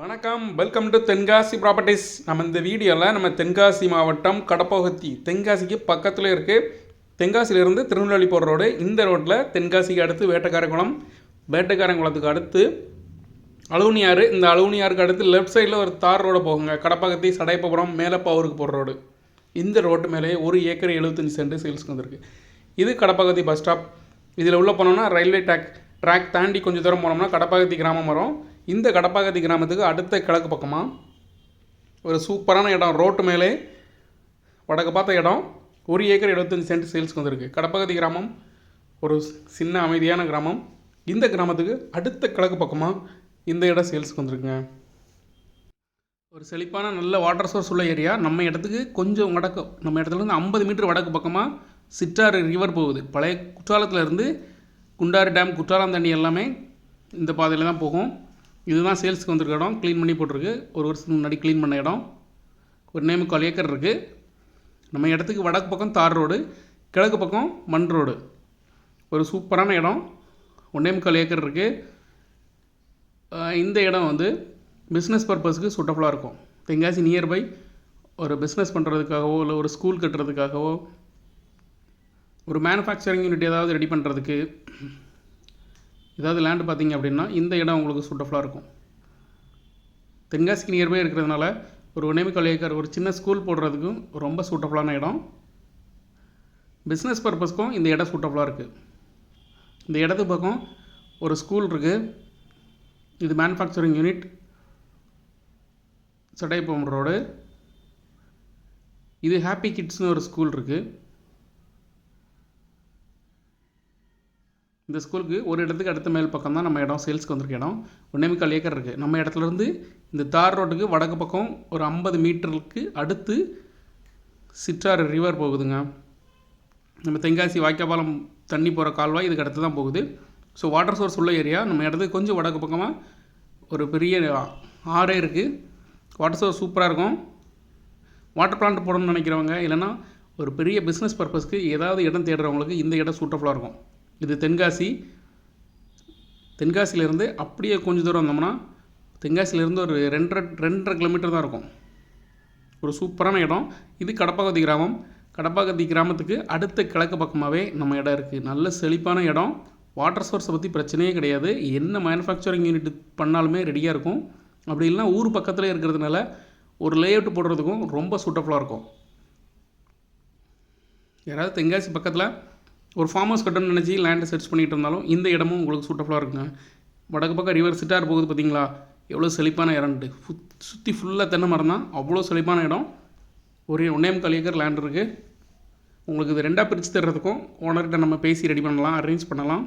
வணக்கம். Welcome to Tenkasi properties நம்ம இந்த வீடியோவில் நம்ம தென்காசி மாவட்டம் கடப்பகுத்தி தென்காசிக்கு பக்கத்தில் இருக்குது தென்காசியிலிருந்து திருநெல்வேலி போகிற ரோடு இந்த ரோட்டில் தென்காசிக்கு அடுத்து வேட்டக்காரங்குளம். வேட்டக்காரங்குளத்துக்கு அடுத்து அலுவனியாறு. இந்த அலுவனியாருக்கு அடுத்து லெஃப்ட் சைடில் ஒரு தார் ரோடு போகுங்க. கடப்பகத்தி சடையப்பபுரம் மேலப்பாவூருக்கு போகிற ரோடு இந்த ரோட்டு மேலே ஒரு ஏக்கர் எழுபத்தஞ்சி சென்ட் சேல்ஸ்க்கு வந்திருக்கு. இது கடப்பகத்தி பஸ் ஸ்டாப் இதில் உள்ளே போனோம்னா ரயில்வே ட்ராக் ட்ராக் தாண்டி கொஞ்சம் தூரம் போனோம்னா கடப்பாக்கத்தி கிராமம் வரும். இந்த கடப்பாக்கத்தி கிராமத்துக்கு அடுத்த கிழக்கு பக்கமாக ஒரு சூப்பரான இடம் ரோட்டு மேலே. வடக்கு பார்த்த இடம் ஒரு ஏக்கர் எழுபத்தஞ்சு சென்ட் சேல்ஸ்க்கு வந்திருக்கு. கடப்பகதி கிராமம் ஒரு சின்ன அமைதியான கிராமம். இந்த கிராமத்துக்கு அடுத்த கிழக்கு பக்கமாக இந்த இடம் சேல்ஸ்க்கு வந்திருக்குங்க. ஒரு செழிப்பான நல்ல வாட்டர் சோர்ஸ் உள்ள ஏரியா நம்ம இடத்துக்கு கொஞ்சம் வடக்கு நம்ம இடத்துலேருந்து ஐம்பது மீட்டர் வடக்கு பக்கமாக சிற்றாறு ரிவர் போகுது. பழைய குற்றாலத்துல இருந்து குண்டாறு டேம் குற்றாலம் தண்ணி எல்லாமே இந்த பாதையில் தான் போகும். இதுதான் சேல்ஸுக்கு வந்திருக்க இடம். க்ளீன் பண்ணி போட்டிருக்கு. ஒரு வருஷத்துக்கு முன்னாடி க்ளீன் பண்ண இடம். ஒரு நேம் கால் ஏக்கர் இருக்குது நம்ம இடத்துக்கு வடக்கு பக்கம் தார் ரோடு கிழக்கு பக்கம் மண் ரோடு. ஒரு சூப்பரான இடம். ஒன்றே முக்கால் ஏக்கர் இருக்குது இந்த இடம் வந்து பிஸ்னஸ் பர்பஸ்க்கு சூட்டபுளாக இருக்கும். தென்காசி நியர்பை ஒரு பிஸ்னஸ் பண்ணுறதுக்காகவோ இல்லை ஒரு ஸ்கூல் கட்டுறதுக்காகவோ ஒரு மேனுஃபேக்சரிங் யூனிட் ஏதாவது ரெடி பண்ணுறதுக்கு ஏதாவது லேண்டு பார்த்தீங்க அப்படின்னா இந்த இடம் உங்களுக்கு சூட்டஃபுல்லாக இருக்கும். தென்காசிக்கு நியர்பை இருக்கிறதுனால ஒரு ஒன்னேமுக்கால் ஏக்கர் ஒரு சின்ன ஸ்கூல் போடுறதுக்கும் ரொம்ப சூட்டஃபுல்லான இடம். பிஸ்னஸ் பர்பஸ்க்கும் இந்த இடம் சூட்டஃபுல்லாக இருக்குது இந்த இடத்து பக்கம் ஒரு ஸ்கூல் இருக்குது இது மேனுஃபேக்சரிங் யூனிட் சடைப்பம் ரோடு இது ஹாப்பி கிட்ஸ்னு ஒரு ஸ்கூல் இருக்குது இந்த ஸ்கூலுக்கு ஒரு இடத்துக்கு அடுத்த மேல் பக்கம் தான் நம்ம இடம் சேல்ஸ்க்கு வந்திருக்க இடம். ஒன்றேமுக்கால் ஏக்கர் இருக்குது நம்ம இடத்துலேருந்து இந்த தார் ரோட்டுக்கு வடக்கு பக்கம் ஒரு ஐம்பது மீட்டருக்கு அடுத்து சிற்றாறு ரிவர் போகுதுங்க. நம்ம தென்காசி வாய்க்காபாலம் தண்ணி போகிற கால்வாய் இதுக்கு அடுத்து தான் போகுது. ஸோ வாட்டர் சோர்ஸ் உள்ள ஏரியா நம்ம இடத்துக்கு கொஞ்சம் வடக்கு பக்கமாக ஒரு பெரிய ஆறே இருக்குது வாட்டர் சோர்ஸ் சூப்பராக இருக்கும். வாட்டர் பிளான்ட் போடணும்னு நினைக்கிறவங்க இல்லைன்னா ஒரு பெரிய பிஸ்னஸ் பர்பஸ்க்கு ஏதாவது இடம் தேடுறவங்களுக்கு இந்த இடம் சூட்டபுளாக இருக்கும். இது தென்காசி. தென்காசியிலேருந்து அப்படியே கொஞ்சம் தூரம் வந்தோம்னா தென்காசியிலேருந்து ஒரு ரெண்டரை ரெண்டரை கிலோமீட்டர் தான் இருக்கும். ஒரு சூப்பரான இடம். இது கடப்பாக்கத்தி கிராமம். கடப்பாக்கத்தி கிராமத்துக்கு அடுத்த கிழக்கு பக்கமாகவே நம்ம இடம் இருக்குது நல்ல செழிப்பான இடம். வாட்டர் சோர்ஸை பற்றி பிரச்சனையே கிடையாது. என்ன மேனுஃபேக்சரிங் யூனிட் பண்ணாலுமே ரெடியாக இருக்கும். அப்படி இல்லைனா ஊர் பக்கத்தில் இருக்கிறதுனால ஒரு லேஅவுட் போடுறதுக்கும் ரொம்ப சூட்டபுளாக இருக்கும். யாராவது தென்காசி பக்கத்தில் ஒரு ஃபார்ம் ஹவுஸ் கட்டணும்னு நினச்சி லேண்டை சர்ச் பண்ணிகிட்டு இருந்தாலும் இந்த இடமும் உங்களுக்கு சூட்டபுளாக இருக்குங்க. வடக்கு பக்கம் ரிவர் சிட்டார் போகுது பார்த்தீங்களா எவ்வளோ செழிப்பான இடம்ட்டு சுற்றி ஃபுல்லாக தென்னை மரம் தான். அவ்வளோ செழிப்பான இடம். ஒரே ஒன்றே முக்கால் ஏக்கர் லேண்ட் இருக்குது உங்களுக்கு இது ரெண்டாக பிரித்து தர்றதுக்கும் ஓனர்கிட்ட நம்ம பேசி ரெடி பண்ணலாம் அரேஞ்ச் பண்ணலாம்.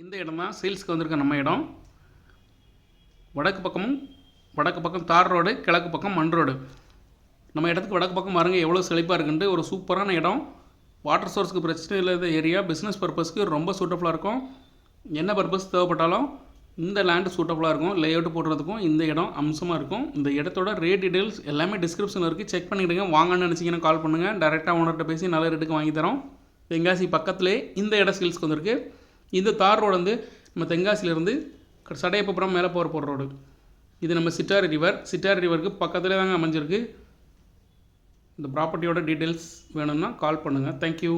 இந்த இடம் தான் சேல்ஸ்க்கு வந்திருக்க நம்ம இடம். வடக்கு பக்கமும் வடக்கு பக்கம் தார் ரோடு கிழக்கு பக்கம் மண் ரோடு. நம்ம இடத்துக்கு வடக்கு பக்கம் பாருங்க எவ்வளோ செழிப்பாக இருக்குன்ட்டு ஒரு சூப்பரான இடம். வாட்டர் சோர்ஸ்க்கு பிரச்சனை இல்லாத ஏரியா பிஸ்னஸ் பர்பஸ்க்கு ரொம்ப சூட்டபுளாக இருக்கும். என்ன பர்பஸ் தேவைப்பட்டாலும் இந்த லேண்டு சூட்டபுளாக இருக்கும். லேஅவுட் போடுறதுக்கும் இந்த இடம் அம்சமாக இருக்கும். இந்த இடத்தோட ரேட் டீடைல்ஸ் எல்லாமே டிஸ்கிரிப்ஷனில் இருக்குது செக் பண்ணிவிடுங்க வாங்கன்னு நினச்சிங்கன்னா கால் பண்ணுங்கள் டேரெக்டாக ஓனர்கிட்ட பேசி நல்ல ரேட்டுக்கு வாங்கி தரோம். தென்காசி பக்கத்துலேயே இந்த இடம் சேல்ஸ்க்கு வந்திருக்கு. இந்த தார் ரோடு வந்து நம்ம தென்காசியிலேருந்து சடையப்புறம் மேலே போகிற போகிற ரோடு. இது நம்ம சிட்டாரி ரிவர். சிட்டாரி ரிவருக்கு பக்கத்துலேயே தாங்க அமைஞ்சிருக்கு. இந்த ப்ராப்பர்ட்டியோட டீட்டெயில்ஸ் வேணும்னா கால் பண்ணுங்கள் தேங்க்யூ